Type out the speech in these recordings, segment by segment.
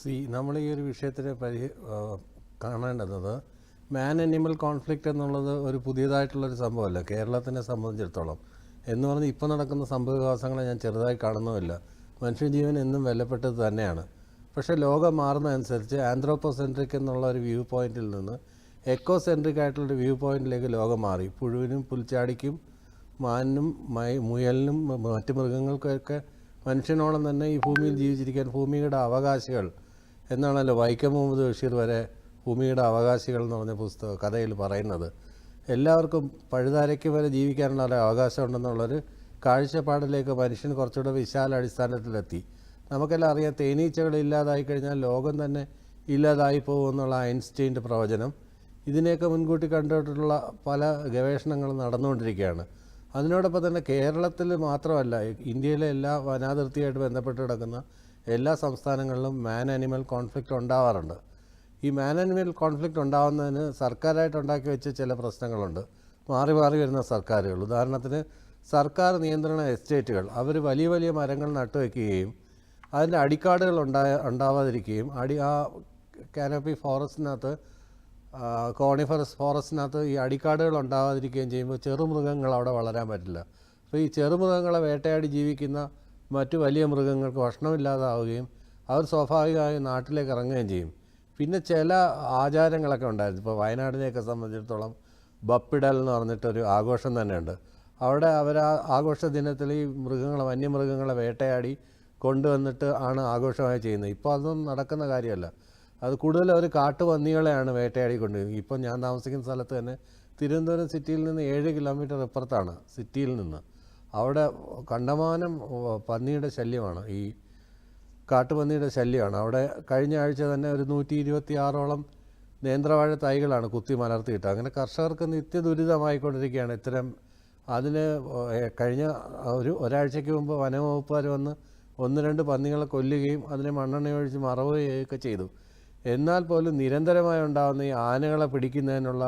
C നമ്മൾ ഈ ഒരു വിഷയത്തിൽ പരി കാണേണ്ടത് മാൻ അനിമൽ കോൺഫ്ലിക്റ്റ് എന്നുള്ളത് ഒരു പുതിയതായിട്ടുള്ളൊരു സംഭവമല്ല. കേരളത്തിനെ സംബന്ധിച്ചിടത്തോളം. എന്ന് പറഞ്ഞ് ഇപ്പോൾ നടക്കുന്ന സംഭവവികാസങ്ങളെ ഞാൻ ചെറുതായി കാണുന്നുമില്ല. മനുഷ്യജീവൻ എന്നും വിലപ്പെട്ടത് തന്നെയാണ്. പക്ഷേ ലോകം മാറുന്നതനുസരിച്ച് ആന്ത്രോപ്പോസെൻട്രിക് എന്നുള്ള ഒരു വ്യൂ പോയിന്റിൽ നിന്ന് എക്കോ സെൻട്രിക് ആയിട്ടുള്ളൊരു വ്യൂ പോയിന്റിലേക്ക് ലോകം മാറി. പുഴുവിനും പുൽച്ചാടിക്കും മാനിനും മൈ മുയലിനും മറ്റ് മൃഗങ്ങൾക്കൊക്കെ മനുഷ്യനോളം തന്നെ ഈ ഭൂമിയിൽ ജീവിച്ചിരിക്കാൻ ഭൂമിയുടെ അവകാശികൾ എന്നാണല്ലോ വൈക്കം മുഹമ്മദ് ബഷീർ വരെ ഭൂമിയുടെ അവകാശികൾ എന്ന് പറഞ്ഞ പുസ്തക കഥയിൽ പറയുന്നത്. എല്ലാവർക്കും പഴുതാരയ്ക്ക് വരെ ജീവിക്കാനുള്ള അവകാശം ഉണ്ടെന്നുള്ളൊരു കാഴ്ചപ്പാടിലേക്ക് മനുഷ്യൻ കുറച്ചുകൂടെ വിശാല അടിസ്ഥാനത്തിലെത്തി. നമുക്കെല്ലാം അറിയാം തേനീച്ചകൾ ഇല്ലാതായി കഴിഞ്ഞാൽ ലോകം തന്നെ ഇല്ലാതായി പോകുമെന്നുള്ള ഐൻസ്റ്റീന്റെ പ്രവചനം. ഇതിനെയൊക്കെ മുൻകൂട്ടി കണ്ടിട്ടുള്ള പല ഗവേഷണങ്ങളും നടന്നുകൊണ്ടിരിക്കുകയാണ്. അതിനോടൊപ്പം തന്നെ കേരളത്തിൽ മാത്രമല്ല ഇന്ത്യയിലെ എല്ലാ വനാതിർത്തിയായിട്ട് ബന്ധപ്പെട്ട് കിടക്കുന്ന എല്ലാ സംസ്ഥാനങ്ങളിലും മാൻ ആനിമൽ കോൺഫ്ലിക്റ്റ് ഉണ്ടാവാറുണ്ട്. ഈ മാൻ ആനിമൽ കോൺഫ്ലിക്റ്റ് ഉണ്ടാവുന്നതിന് സർക്കാരായിട്ട് ഉണ്ടാക്കി വെച്ച ചില പ്രശ്നങ്ങളുണ്ട്. മാറി മാറി വരുന്ന സർക്കാരുകൾ. ഉദാഹരണത്തിന് സർക്കാർ നിയന്ത്രണ എസ്റ്റേറ്റുകൾ. അവർ വലിയ വലിയ മരങ്ങൾ നട്ടുവെക്കുകയും അതിന്റെ അടിക്കാടുകൾ ഉണ്ടായ ഉണ്ടാവാതിരിക്കുകയും അടി ആ കാനോപ്പി ഫോറസ്റ്റിനകത്ത് കോണിഫറസ് ഫോറസ്റ്റിനകത്ത് ഈ അടിക്കാടുകൾ ഉണ്ടാവാതിരിക്കുകയും ചെയ്യുമ്പോൾ ചെറുമൃഗങ്ങൾ അവിടെ വളരാൻ പറ്റില്ല. അപ്പോൾ ഈ ചെറുമൃഗങ്ങളെ വേട്ടയാടി ജീവിക്കുന്ന മറ്റു വലിയ മൃഗങ്ങൾക്ക് ഭക്ഷണമില്ലാതാവുകയും അവർ സ്വാഭാവികമായും നാട്ടിലേക്ക് ഇറങ്ങുകയും ചെയ്യും. പിന്നെ ചില ആചാരങ്ങളൊക്കെ ഉണ്ടായിരുന്നു. ഇപ്പോൾ വയനാടിനെയൊക്കെ സംബന്ധിച്ചിടത്തോളം ബപ്പിടൽ എന്ന് പറഞ്ഞിട്ടൊരു ആഘോഷം തന്നെയുണ്ട്. അവിടെ അവർ ആ ആഘോഷ ദിനത്തിൽ ഈ മൃഗങ്ങളെ വന്യമൃഗങ്ങളെ വേട്ടയാടി കൊണ്ടുവന്നിട്ട് ആണ് ആഘോഷമായി ചെയ്യുന്നത്. ഇപ്പോൾ അതൊന്നും നടക്കുന്ന കാര്യമല്ല. അത് കൂടുതൽ അവർ കാട്ടുപന്നികളെയാണ് വേട്ടയാടി കൊണ്ടുവരുന്നത് ഇപ്പം ഞാൻ താമസിക്കുന്ന സ്ഥലത്ത് തന്നെ തിരുവനന്തപുരം സിറ്റിയിൽ നിന്ന് ഏഴ് കിലോമീറ്റർ ഇപ്പുറത്താണ് സിറ്റിയിൽ നിന്ന്. അവിടെ കണ്ടമാനം പന്നിയുടെ ശല്യമാണ്. ഈ കാട്ടുപന്നിയുടെ ശല്യമാണ്. അവിടെ കഴിഞ്ഞ ആഴ്ച തന്നെ ഒരു നൂറ്റി ഇരുപത്തി ആറോളം നേന്ത്രവാഴ തൈകളാണ് കുത്തി മലർത്തിയിട്ട് അങ്ങനെ കർഷകർക്ക് നിത്യ ദുരിതമായിക്കൊണ്ടിരിക്കുകയാണ് ഇത്തരം അതിന് കഴിഞ്ഞ ഒരു ഒരാഴ്ചയ്ക്ക് മുമ്പ് വനംവകുപ്പുകാർ വന്ന് ഒന്ന് രണ്ട് പന്നികളെ കൊല്ലുകയും അതിനെ മണ്ണെണ്ണ ഒഴിച്ച് മറവുകയൊക്കെ ചെയ്തു. എന്നാൽ പോലും നിരന്തരമായി ഉണ്ടാകുന്ന ഈ ആനകളെ പിടിക്കുന്നതിനുള്ള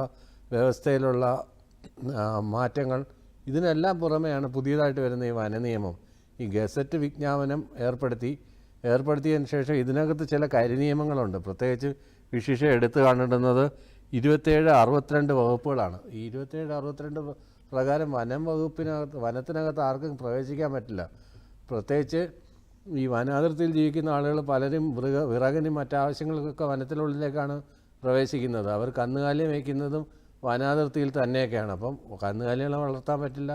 വ്യവസ്ഥയിലുള്ള മാറ്റങ്ങൾ ഇതിനെല്ലാം പുറമെയാണ് പുതിയതായിട്ട് വരുന്ന ഈ വനനിയമം. ഈ ഗസറ്റ് വിജ്ഞാപനം ഏർപ്പെടുത്തി ഏർപ്പെടുത്തിയതിന് ശേഷം ഇതിനകത്ത് ചില കരിനിയമങ്ങളുണ്ട് പ്രത്യേകിച്ച് വിശേഷം എടുത്തു കാണേണ്ടുന്നത് ഇരുപത്തേഴ് അറുപത്തിരണ്ട് വകുപ്പുകളാണ്. ഈ ഇരുപത്തേഴ് അറുപത്തിരണ്ട് പ്ര- പ്രകാരം വനം വകുപ്പിനകത്ത് വനത്തിനകത്ത് ആർക്കും പ്രവേശിക്കാൻ പറ്റില്ല. പ്രത്യേകിച്ച് ഈ വനാതിർത്തിയിൽ ജീവിക്കുന്ന ആളുകൾ പലരും മൃഗ വിറകിനും മറ്റാവശ്യങ്ങൾക്കൊക്കെ വനത്തിനുള്ളിലേക്കാണ് പ്രവേശിക്കുന്നത്. അവർ കന്നുകാലി മേയ്ക്കുന്നതും വനാതിർത്തിയിൽ തന്നെയൊക്കെയാണ്. അപ്പം കന്നുകാലികളെ വളർത്താൻ പറ്റില്ല.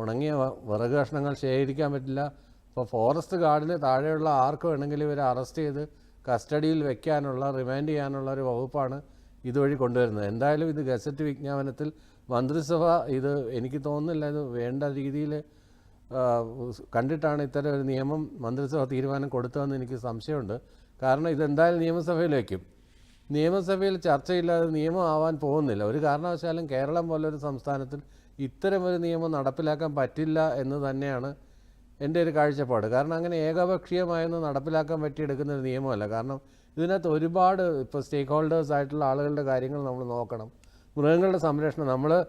ഉണങ്ങിയ വിറക് കഷ്ണങ്ങൾ ശേഖരിക്കാൻ പറ്റില്ല. അപ്പോൾ ഫോറസ്റ്റ് ഗാർഡിന് താഴെയുള്ള ആർക്ക് വേണമെങ്കിലും ഇവരെ അറസ്റ്റ് ചെയ്ത് കസ്റ്റഡിയിൽ വെക്കാനുള്ള റിമാൻഡ് ചെയ്യാനുള്ള ഒരു വകുപ്പാണ് ഇതുവഴി കൊണ്ടുവരുന്നത്. എന്തായാലും ഇത് ഗസറ്റ് വിജ്ഞാപനത്തിൽ മന്ത്രിസഭ ഇത് എനിക്ക് തോന്നുന്നില്ല ഇത് വേണ്ട രീതിയിൽ കണ്ടിട്ടാണ് ഇത്തരം ഒരു നിയമം മന്ത്രിസഭ തീരുമാനം കൊടുത്തതെന്ന് എനിക്ക് സംശയമുണ്ട്. കാരണം ഇതെന്തായാലും നിയമസഭയിൽ വയ്ക്കും. നിയമസഭയിൽ ചർച്ചയില്ലാതെ നിയമം ആവാൻ പോകുന്നില്ല. ഒരു കാരണവശാലും കേരളം പോലൊരു സംസ്ഥാനത്തിൽ ഇത്തരം ഒരു നിയമം നടപ്പിലാക്കാൻ പറ്റില്ല എന്ന് തന്നെയാണ് എന്റെ ഒരു കാഴ്ചപ്പാട്. കാരണം അങ്ങനെ ഏകപക്ഷീയമായൊന്നും നടപ്പിലാക്കാൻ പറ്റിയെടുക്കുന്ന ഒരു നിയമമല്ല. കാരണം ഇതിനകത്ത് ഒരുപാട് ഇപ്പോൾ സ്റ്റേക്ക് ഹോൾഡേഴ്സ് ആയിട്ടുള്ള ആളുകളുടെ കാര്യങ്ങൾ നമ്മൾ നോക്കണം. മൃഗങ്ങളുടെ സംരക്ഷണം. നമ്മൾ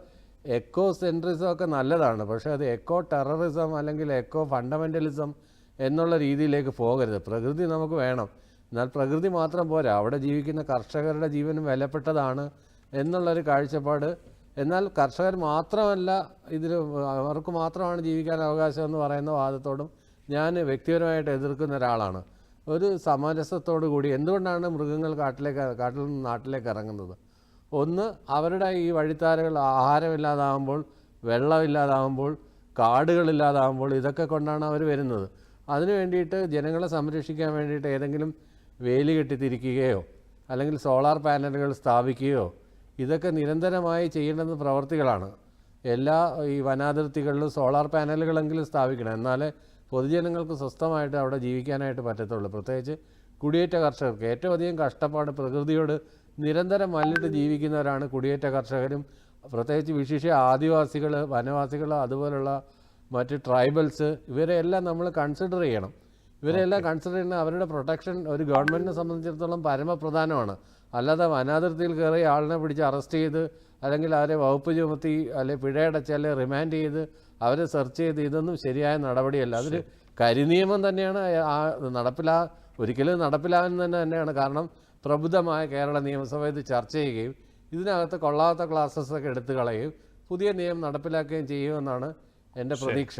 എക്കോ സെൻട്രിസം ഒക്കെ നല്ലതാണ്. പക്ഷേ അത് എക്കോ ടെററിസം അല്ലെങ്കിൽ എക്കോ ഫണ്ടമെന്റലിസം എന്നുള്ള രീതിയിലേക്ക് പോകരുത്. പ്രകൃതി നമുക്ക് വേണം. എന്നാൽ പ്രകൃതി മാത്രം പോരാ. അവിടെ ജീവിക്കുന്ന കർഷകരുടെ ജീവനും വിലപ്പെട്ടതാണ് എന്നുള്ളൊരു കാഴ്ചപ്പാട്. എന്നാൽ കർഷകർ മാത്രമല്ല ഇതിൽ അവർക്ക് മാത്രമാണ് ജീവിക്കാൻ അവകാശം എന്ന് പറയുന്ന വാദത്തോടും ഞാൻ വ്യക്തിപരമായിട്ട് എതിർക്കുന്ന ഒരാളാണ്. ഒരു സമരസത്തോടു കൂടി എന്തുകൊണ്ടാണ് മൃഗങ്ങൾ കാട്ടിലേക്ക് കാട്ടിൽ നിന്ന് നാട്ടിലേക്ക് ഇറങ്ങുന്നത്? ഒന്ന് അവരുടെ ഈ വഴിത്താരകൾ ആഹാരമില്ലാതാകുമ്പോൾ വെള്ളമില്ലാതാകുമ്പോൾ കാടുകളില്ലാതാകുമ്പോൾ ഇതൊക്കെ കൊണ്ടാണ് അവർ വരുന്നത്. അതിനു വേണ്ടിയിട്ട് ജനങ്ങളെ സംരക്ഷിക്കാൻ വേണ്ടിയിട്ട് ഏതെങ്കിലും വേലി കെട്ടിത്തിരിക്കുകയോ അല്ലെങ്കിൽ സോളാർ പാനലുകൾ സ്ഥാപിക്കുകയോ ഇതൊക്കെ നിരന്തരമായി ചെയ്യേണ്ടുന്ന പ്രവർത്തികളാണ്. എല്ലാ ഈ വനാതിർത്തികളിലും സോളാർ പാനലുകളെങ്കിലും സ്ഥാപിക്കണം. എന്നാലേ പൊതുജനങ്ങൾക്ക് സ്വസ്ഥമായിട്ട് അവിടെ ജീവിക്കാനായിട്ട് പറ്റത്തുള്ളൂ. പ്രത്യേകിച്ച് കുടിയേറ്റ കർഷകർക്ക്. ഏറ്റവും അധികം കഷ്ടപ്പാട് പ്രകൃതിയോട് നിരന്തരം മല്ലിട്ട് ജീവിക്കുന്നവരാണ് കുടിയേറ്റ കർഷകരും. പ്രത്യേകിച്ച് വിശേഷ ആദിവാസികൾ വനവാസികൾ അതുപോലുള്ള മറ്റ് ട്രൈബൽസ് ഇവരെല്ലാം നമ്മൾ കൺസിഡർ ചെയ്യണം. ഇവരെല്ലാം കൺസിഡർ ചെയ്യുന്ന അവരുടെ പ്രൊട്ടക്ഷൻ ഒരു ഗവൺമെന്റിനെ സംബന്ധിച്ചിടത്തോളം പരമപ്രധാനമാണ്. അല്ലാതെ വനാതിർത്തിയിൽ കയറി ആളിനെ പിടിച്ച് അറസ്റ്റ് ചെയ്ത് അല്ലെങ്കിൽ അവരെ വകുപ്പ് ചുമത്തി അല്ലെങ്കിൽ പിഴയടച്ച് അല്ലെങ്കിൽ റിമാൻഡ് ചെയ്ത് അവരെ സെർച്ച് ചെയ്ത് ഇതൊന്നും ശരിയായ നടപടിയല്ല. അതൊരു കരിനിയമം തന്നെയാണ്. ആ നടപ്പിലാ ഒരിക്കലും നടപ്പിലാകുന്നത് തന്നെ തന്നെയാണ്. കാരണം പ്രബുദ്ധമായ കേരള നിയമസഭ ഇത് ചർച്ച ചെയ്യുകയും ഇതിനകത്ത് കൊള്ളാത്ത ക്ലാസസ് ഒക്കെ എടുത്തു കളയുകയും പുതിയ നിയമം നടപ്പിലാക്കുകയും ചെയ്യുമെന്നാണ് എന്റെ പ്രതീക്ഷ.